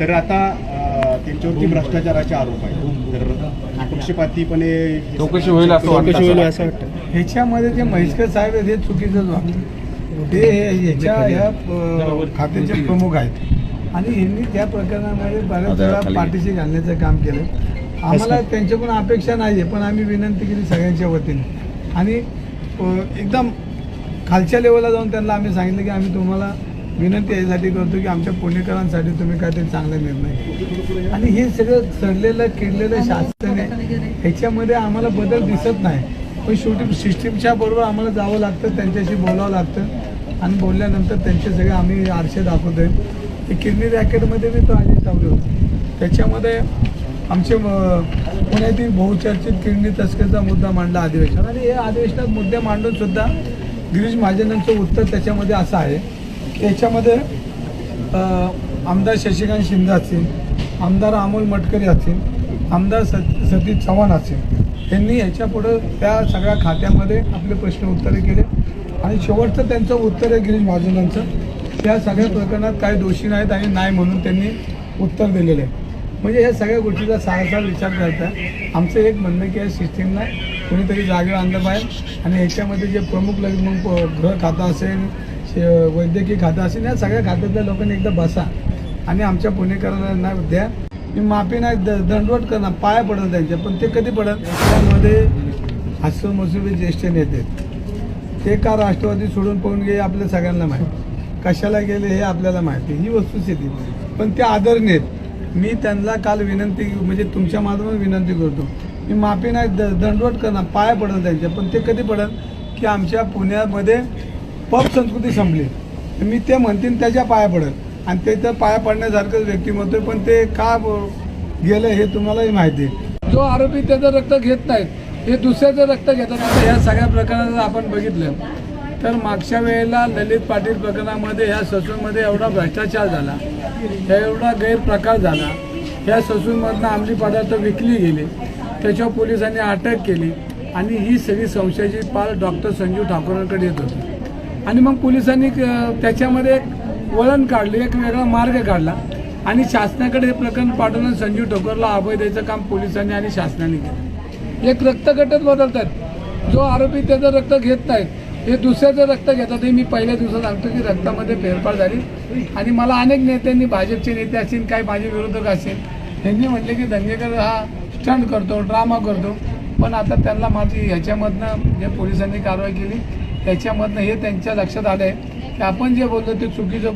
तर आता त्यांच्यावरती भ्रष्टाचाराचे आरोप आहेत. तर पक्षपातीपणे चौकशी होईल असं वाटतं. चौकशी होईल असं वाटतं. ह्याच्यामध्ये जे म्हैसकर साहेब आहेत हे चुकीचंच वाटतं ते ह्याच्या ह्या खात्याचे प्रमुख आहेत. आणि यांनी त्या प्रकरणामध्ये बऱ्याच वेळा पाठीशी घालण्याचं काम केलं आम्हाला त्यांच्याकडून अपेक्षा नाही आहे पण आम्ही विनंती केली सगळ्यांच्या वतीने. आणि एकदम खालच्या लेवलला जाऊन त्यांना आम्ही सांगितलं की आम्ही तुम्हाला विनंती यासाठी करतो की आमच्या पुणेकरांसाठी तुम्ही काहीतरी चांगला निर्णय. आणि हे सगळं चढलेलं किडलेलं शासन आहे. ह्याच्यामध्ये आम्हाला बदल दिसत नाही. पण शेवटी सिस्टीमच्या बरोबर आम्हाला जावं लागतं त्यांच्याशी बोलावं लागतं. आणि बोलल्यानंतर त्यांचे सगळे आम्ही आरशे दाखवतोय. ते किडनी रॅकेटमध्ये बी तो अजय तावडे होते. त्याच्यामध्ये आमचे पुण्यातील बहुचर्चित किडनी तस्करीचा मुद्दा मांडला अधिवेशन. आणि हे अधिवेशनात मुद्दे मांडून सुद्धा गिरीश महाजनांचं उत्तर त्याच्यामध्ये असं आहे. त्याच्यामध्ये याच्यामध्ये आमदार शशिकांत शिंदे असतील आमदार अमोल मटकरी असतील आमदार स सतीश चव्हाण असतील यांनी ह्याच्यापुढं त्या सगळ्या खात्यामध्ये आपले प्रश्न उत्तरे केले. आणि शेवटचं त्यांचं उत्तर आहे गिरीश महाजनांचं. त्या सगळ्या प्रकरणात काही दोषी नाहीत आणि नाही म्हणून त्यांनी उत्तर दिलेलं आहे. म्हणजे या सगळ्या गोष्टीचा सारासार विचार करता आमचं एक म्हणणं की या सिस्टीमला कोणीतरी जागेवर आणलं पाहिजे. आणि ह्याच्यामध्ये जे प्रमुख लग्न मग प- गृह खातं असेल वैद्यकीय खातं असेल या सगळ्या खात्यातल्या लोकांनी एकदा बसा आणि आमच्या पुणेकरांना द्या. मी माफी नाही द दंडवट करणार पाया पडत त्यांच्या पण ते कधी पडत त्यामध्ये हसन ज्येष्ठ नेते. ते का राष्ट्रवादी सोडून पळून गेले आपल्या सगळ्यांना माहिती. कशाला गेले हे आपल्याला माहिती. ही वस्तुस्थिती पण ते आदरणीय मी त्यांना काल विनंती म्हणजे तुमच्या माध्यमातून विनंती करतो. मी माफी नाही द दंडवट करणार पाया पडत त्यांच्या पण ते कधी पडत की आमच्या पुण्यामध्ये पप संस्कृती संपली. मी ते म्हणतीन त्याच्या पाया पडत आणि ते तर पाया पडण्यासारखंच व्यक्तिमत्व आहे पण ते का गेलं हे तुम्हालाही माहिती आहे. जो आरोपी त्याचं रक्त घेत नाहीत हे दुसऱ्याचं रक्त घेतात. आता ह्या सगळ्या प्रकरणाचं आपण बघितलं तर मागच्या वेळेला ललित पाटील प्रकरणामध्ये ह्या ससूनमध्ये एवढा भ्रष्टाचार झाला. एवढा गैरप्रकार झाला. ह्या ससूनमधनं अंमली पदार्थ विकली गेले. त्याच्यावर पोलिसांनी अटक केली. आणि ही सगळी संशयाची पाल डॉक्टर संजीव ठाकूरांकडे येत होती. आणि मग पोलिसांनी क- त्याच्यामध्ये एक वळण काढले एक वेगळा मार्ग काढला. आणि शासनाकडे हे प्रकरण पाठवून संजीव ठोकरला अभय द्यायचं काम पोलिसांनी आणि शासनाने केलं. एक रक्तगटच बदलतात. जो आरोपी त्याचं रक्त घेत नाहीत हे दुसऱ्याचं रक्त घेतात. हे मी पहिल्या दिवसात सांगतो की रक्तामध्ये फेरफार झाली. आणि मला अनेक नेत्यांनी भाजपचे नेते असतील काही माझे विरोधक असतील त्यांनी म्हटले की दंगेकर हा स्टंट करतो ड्रामा करतो. पण आता त्यांना माझी ह्याच्यामधनं जे पोलिसांनी कारवाई केली. त्याच्यामधनं हे त्यांच्या लक्षात आलं आहे की आपण जे बोललो ते चुकीचं